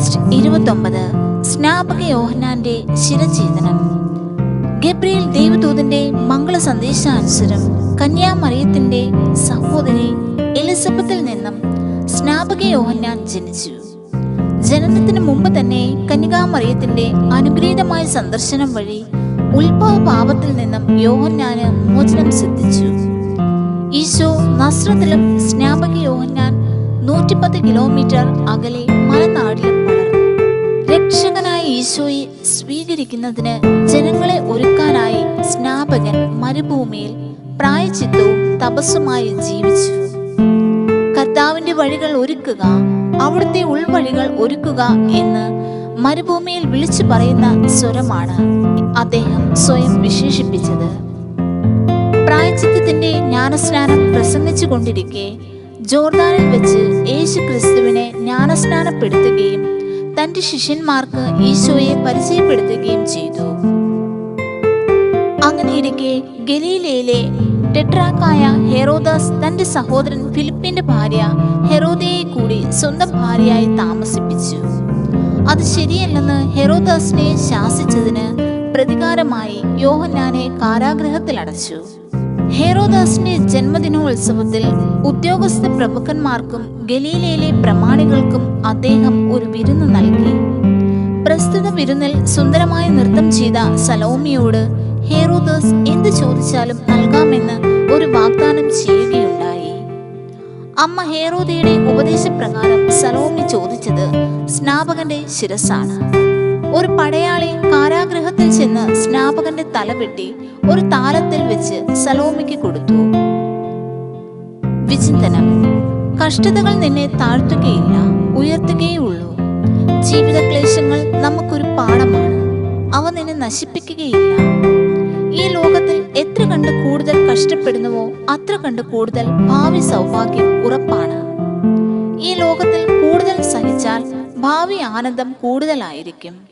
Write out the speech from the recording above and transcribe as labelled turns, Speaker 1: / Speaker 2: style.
Speaker 1: August ഇരുപത്തൊമ്പത് സ്നാപക യോഹനാന്റെ ശിരഛേദനം ഗബ്രിയേൽ ദൈവദൂതന്റെ മംഗള സന്ദേശാനുസരം കന്യാമറിയത്തിന്റെ സഹോദരി എലിസബത്തിൽ നിന്നും സ്നാപക യോഹന്നാൻ ജനിച്ചു. ജനനത്തിന് മുമ്പ് തന്നെ കന്യകാമറിയത്തിന്റെ അനുഗ്രഹീതമായ സന്ദർശനം വഴി ഉത്ഭവ പാപത്തിൽ നിന്നും യോഹന്നാന് മോചനം സിദ്ധിച്ചു. ഈശോ നസ്രത്തിലും സ്നാപക യോഹന്നാൻ നൂറ്റിപ്പത്ത് കിലോമീറ്റർ അകലെ മലനാടിലും രക്ഷകനായ ഈശോയെ സ്വീകരിക്കുന്നതിന് ജനങ്ങളെ ഒരുക്കാനായി സ്നാപകൻ മരുഭൂമിയിൽ പ്രായച്ചിത്തവും തപസ്സുമായി ജീവിച്ചു. കർത്താവിന്റെ വഴികൾ ഒരുക്കുക അവിടുത്തെ ഉൾവഴികൾ ഒരുക്കുക എന്ന് മരുഭൂമിയിൽ വിളിച്ചു പറയുന്ന സ്വരമാണ് അദ്ദേഹം സ്വയം വിശേഷിപ്പിച്ചത്. പ്രായച്ചിത്തത്തിന്റെ ജ്ഞാനസ്നാനം പ്രസംഗിച്ചു കൊണ്ടിരിക്കെ ജോർദാനിൽ വെച്ച് യേശു ക്രിസ്തുവിനെ ജ്ഞാനസ്നാനപ്പെടുത്തുകയും തന്റെ ശിഷ്യന്മാർക്ക് ഈശോയെ പരിചയപ്പെടുത്തുകയും ചെയ്തു. അങ്ങനെയിരിക്കെ ഗലീലയിലെ ടെട്രാക്കായ ഹെറോദാസ് തന്റെ സഹോദരൻ ഫിലിപ്പിന്റെ ഭാര്യ ഹെറോദയെ കൂടി സ്വന്തം ഭാര്യയായി താമസിപ്പിച്ചു. അത് ശരിയല്ലെന്ന് ഹെറോദാസിനെ ശാസിച്ചതിന് പ്രതികാരമായി യോഹന്നാനെ കാരാഗ്രഹത്തിൽ അടച്ചു. ഹെറോദാസിന്റെ ജന്മദിനോത്സവത്തിൽ ഉദ്യോഗസ്ഥ പ്രമുഖന്മാർക്കും ഗലീലയിലെ പ്രമാണികൾക്കും അദ്ദേഹം ഒരു വിരുന്ന് സുന്ദരമായി നൃത്തം ചെയ്ത സലോമിയോട് ഹേറോദോസ് എന്ത് ചോദിച്ചാലും നൽകാമെന്ന് ഒരു വാഗ്ദാനം ചെയ്യുകയുണ്ടായി. അമ്മ ഹേറോദയുടെ ഉപദേശപ്രകാരം സലോമി ചോദിച്ചത് സ്നാപകന്റെ ശിരസാണ് ഒരു പടയാളി കാരാഗ്രഹത്തിൽ ചെന്ന് സ്നാപകന്റെ തല വെട്ടി ഒരു താലത്തിൽ വെച്ച് സലോമിക്ക് കൊടുത്തു. വിചിന്തനം. കഷ്ടതകൾ നിന്നെ താഴ്ത്തുകയില്ല ഉയർത്തുകയുള്ളൂ. ജീവിത ക്ലേശങ്ങൾ നമുക്കൊരു പാഠമാണ്. അവ നിന്നെ നശിപ്പിക്കുകയില്ല. ഈ ലോകത്തിൽ എത്ര കണ്ട് കൂടുതൽ കഷ്ടപ്പെടുന്നുവോ അത്ര കണ്ട് കൂടുതൽ ഭാവി സൗഭാഗ്യം ഉറപ്പാണ്. ഈ ലോകത്തിൽ കൂടുതൽ സഹിച്ചാൽ ഭാവി ആനന്ദം കൂടുതലായിരിക്കും.